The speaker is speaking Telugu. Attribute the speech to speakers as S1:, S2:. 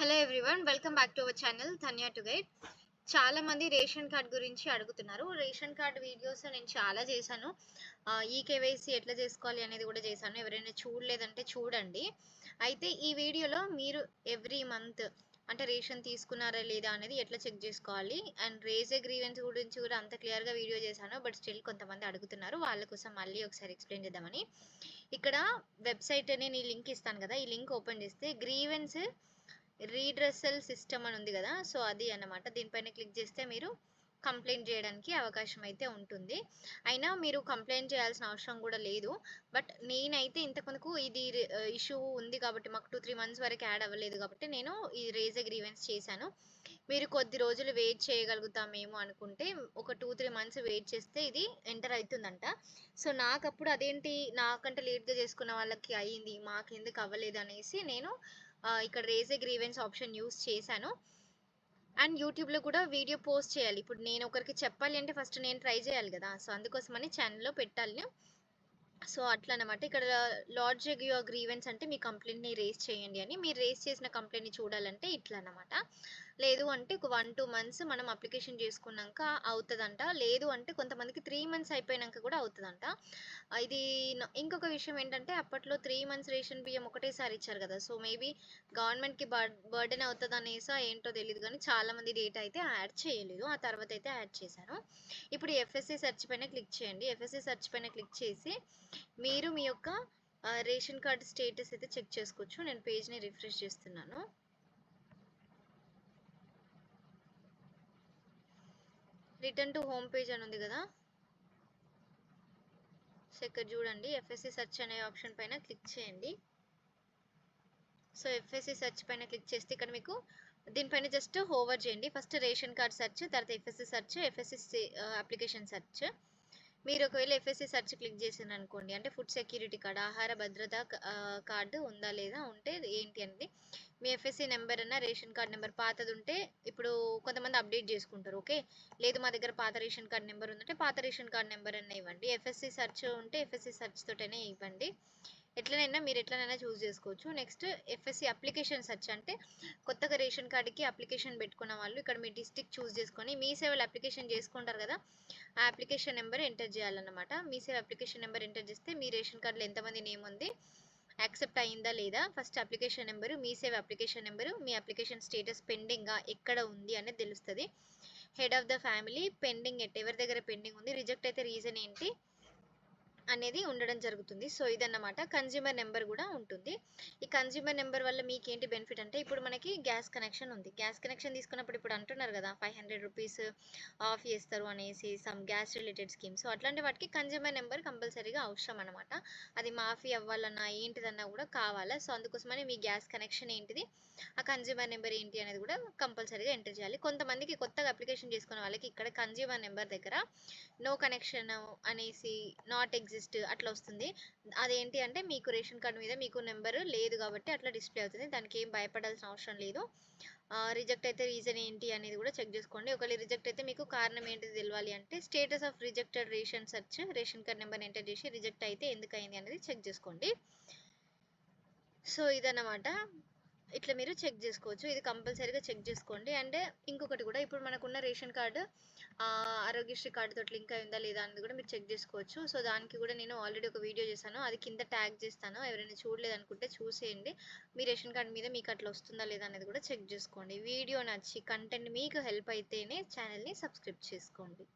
S1: Hello everyone welcome back to our channel Dhanya to guide చాలా మంది రేషన్ కార్డ్ గురించి అడుగుతున్నారు. రేషన్ కార్డ్ వీడియోస్ నేను చాలా చేశాను. ఈ కేవైసీ ఎట్లా చేసుకోవాలి అనేది కూడా చేశాను. ఎవరైనా చూడలేదంటే చూడండి. అయితే ఈ వీడియోలో మీరు ఎవ్రీ మంత్ అంటే రేషన్ తీసుకున్నారా లేదా అనేది ఎట్లా చెక్ చేసుకోవాలి? అండ్ రేజ్ గ్రీవెన్స్ గురించి కూడా అంత క్లియర్గా వీడియో చేశాను. బట్ స్టిల్ కొంతమంది అడుగుతున్నారు. వాళ్ళ కోసం మళ్ళీ ఒకసారి ఎక్స్ప్లెయిన్ చేద్దామని. ఇక్కడ వెబ్సైట్ నేను ఈ లింక్ ఇస్తాను కదా. ఈ లింక్ ఓపెన్ చేస్తే గ్రీవెన్స్ రీడ్రెసల్ సిస్టమ్ అని ఉంది కదా సో అది అన్నమాట. దీనిపైన క్లిక్ చేస్తే మీరు కంప్లైంట్ చేయడానికి అవకాశం అయితే ఉంటుంది. అయినా మీరు కంప్లైంట్ చేయాల్సిన అవసరం కూడా లేదు. బట్ నేనైతే ఇంతకుముందుకు ఇది ఇష్యూ ఉంది కాబట్టి మాకు టూ త్రీ మంత్స్ వరకు యాడ్ అవ్వలేదు కాబట్టి నేను ఈ రేజ్ అగ్రీవెన్స్ చేశాను. మీరు కొద్ది రోజులు వెయిట్ చేయగలుగుతామేమో అనుకుంటే ఒక టూ త్రీ మంత్స్ వెయిట్ చేస్తే ఇది ఎంటర్ అవుతుందంట. సో నాకు అప్పుడు అదేంటి నాకంటే లేట్గా చేసుకున్న వాళ్ళకి అయ్యింది మాకు ఎందుకు అవ్వలేదు అనేసి నేను ఇక్కడ రేజ్ గ్రీవెన్స్ ఆప్షన్ యూస్ చేశాను. అండ్ యూట్యూబ్లో కూడా వీడియో పోస్ట్ చేయాలి. ఇప్పుడు నేను ఒకరికి చెప్పాలి అంటే ఫస్ట్ నేను ట్రై చేయాలి కదా. సో అందుకోసమని ఛానల్లో పెట్టాలి సో అట్లా అనమాట ఇక్కడ లాడ్జ్ యువర్ గ్రీవెన్స్ అంటే మీ కంప్లైంట్ని రేస్ చేయండి అని. మీరు రేస్ చేసిన కంప్లైంట్ని చూడాలంటే ఇట్లా అనమాట లేదు అంటే ఒక వన్ టూ మంత్స్ మనం అప్లికేషన్ చేసుకున్నాక అవుతుందంట. లేదు అంటే కొంతమందికి త్రీ మంత్స్ అయిపోయినాక కూడా అవుతుందంట. ఇది ఇంకొక విషయం ఏంటంటే అప్పట్లో త్రీ మంత్స్ రేషన్ బియ్యం ఒకటేసారి ఇచ్చారు కదా. సో మేబీ గవర్నమెంట్కి బర్డెన్ అవుతుంది అనేసా ఏంటో తెలియదు కానీ చాలామంది డేట్ అయితే యాడ్ చేయలేదు. ఆ తర్వాత అయితే యాడ్ చేశాను. ఇప్పుడు ఎఫ్ఎస్సి సెర్చ్ పైన క్లిక్ చేయండి. ఎఫ్ఎస్సి సెర్చ్ పైన క్లిక్ చేసి మీరు మీ యొక్క రేషన్ కార్డ్ స్టేటస్ అయితే చెక్ చేసుకోవచ్చు. నేను పేజ్ని రిఫ్రెష్ చేస్తున్నాను. రిటర్న్ టు హోమ్ పేజ్ అని ఉంది కదా? సో ఇక్కడ చూడండి ఎఫ్ఎస్సి సెర్చ్ అనే ఆప్షన్ పైన క్లిక్ చేయండి. సో ఎఫ్ఎస్సి సెర్చ్ పైన క్లిక్ చేస్తే ఇక్కడ మీకు దీనిపైన జస్ట్ హోవర్ చేయండి. ఫస్ట్ రేషన్ కార్డ్ సెర్చ్ తర్వాత FSC search FSC application search మీరు ఒకవేళ ఎఫ్ఎస్సి సెర్చ్ క్లిక్ చేశాను అనుకోండి అంటే ఫుడ్ సెక్యూరిటీ కార్డ్ ఆహార భద్రత కార్డు ఉందా లేదా ఉంటే ఏంటి అనేది మీ ఎఫ్ఎస్సి నెంబర్ అన్న రేషన్ కార్డ్ నెంబర్ పాతది ఉంటే ఇప్పుడు కొంతమంది అప్డేట్ చేసుకుంటారు ఓకే? లేదు మా దగ్గర పాత రేషన్ కార్డ్ నెంబర్ ఉందంటే పాత రేషన్ కార్డ్ నెంబర్ అన్న ఇవ్వండి. ఎఫ్ఎస్సి సెర్చ్ ఉంటే ఎఫ్ఎస్సి సెర్చ్ తోటనే ఇవ్వండి. ఎట్లనైనా మీరు ఎట్లనైనా చూస్ చేసుకోవచ్చు. నెక్స్ట్ ఎఫ్ఎస్సి అప్లికేషన్ సెర్చ్ అంటే కొత్తగా రేషన్ కార్డుకి అప్లికేషన్ పెట్టుకున్న వాళ్ళు ఇక్కడ మీ డిస్టిక్ చూస్ చేసుకొని మీ సేవలు అప్లికేషన్ చేసుకుంటారు కదా ఆ అప్లికేషన్ నెంబర్ ఎంటర్ చేయాలన్నమాట. మీ సేవ అప్లికేషన్ నెంబర్ ఎంటర్ చేస్తే మీ రేషన్ కార్డులో ఎంతమంది నేమ్ ఉంది యాక్సెప్ట్ అయిందా లేదా ఫస్ట్ అప్లికేషన్ నెంబరు మీ సేవ అప్లికేషన్ నెంబరు మీ అప్లికేషన్ స్టేటస్ పెండింగా ఎక్కడ ఉంది అనేది తెలుస్తుంది. Head of the family pending at ఎవరి దగ్గర పెండింగ్ ఉంది రిజెక్ట్ అయితే రీజన్ ఏంటి అనేది ఉండడం జరుగుతుంది. సో ఇదన్నమాట. కన్జ్యూమర్ నెంబర్ కూడా ఉంటుంది. ఈ కన్జ్యూమర్ నెంబర్ వల్ల మీకు ఏంటి బెనిఫిట్ అంటే ఇప్పుడు మనకి గ్యాస్ కనెక్షన్ ఉంది. గ్యాస్ కనెక్షన్ తీసుకున్నప్పుడు ఇప్పుడు అంటున్నారు కదా ఫైవ్ హండ్రెడ్ రూపీస్ ఆఫ్ చేస్తారు అనేసి some gas related scheme so అట్లాంటి వాటికి కన్జ్యూమర్ నెంబర్ కంపల్సరీగా అవసరం అనమాట అది మాఫీ అవ్వాలన్నా ఏంటిదన్నా కూడా కావాలా. సో అందుకోసమని మీ గ్యాస్ కనెక్షన్ ఏంటిది? ఆ కన్జ్యూమర్ నెంబర్ ఏంటి అనేది కూడా కంపల్సరీగా ఎంటర్ చేయాలి. కొంతమందికి కొత్తగా అప్లికేషన్ చేసుకున్న వాళ్ళకి ఇక్కడ కన్జ్యూమర్ నెంబర్ దగ్గర నో కనెక్షన్ అనేసి నాట్ ఎగ్జిస్ట్ అట్లా వస్తుంది. అదేంటి అంటే మీకు రేషన్ కార్డు మీద మీకు నెంబర్ లేదు కాబట్టి అట్లా డిస్ప్లే అవుతుంది. దానికి ఏం భయపడాల్సిన అవసరం లేదు. రిజెక్ట్ అయితే రీజన్ ఏంటి అనేది కూడా చెక్ చేసుకోండి. ఒకవేళ రిజెక్ట్ అయితే మీకు కారణం ఏంటిది తెలియాలి అంటే status of rejected ration search ration card number enter చేసి రిజెక్ట్ అయితే ఎందుకు అయింది అనేది చెక్ చేసుకోండి. సో ఇదన్నమాట. ఇట్లా మీరు చెక్ చేసుకోవచ్చు. ఇది కంపల్సరీగా చెక్ చేసుకోండి. అండ్ ఇంకొకటి కూడా ఇప్పుడు మనకున్న రేషన్ కార్డు ఆరోగ్యశ్రీ కార్డుతో లింక్ అయిందా లేదా అనేది కూడా మీరు చెక్ చేసుకోవచ్చు. సో దానికి కూడా నేను ఆల్రెడీ ఒక వీడియో చేశాను. అది కింద ట్యాగ్ చేస్తాను. ఎవరైనా చూడలేదనుకుంటే చూసేయండి. మీ రేషన్ కార్డు మీద మీకు అట్లా వస్తుందా లేదా అనేది కూడా చెక్ చేసుకోండి. వీడియో నచ్చి కంటెంట్ మీకు హెల్ప్ అయితేనే ఛానల్ని సబ్స్క్రైబ్ చేసుకోండి.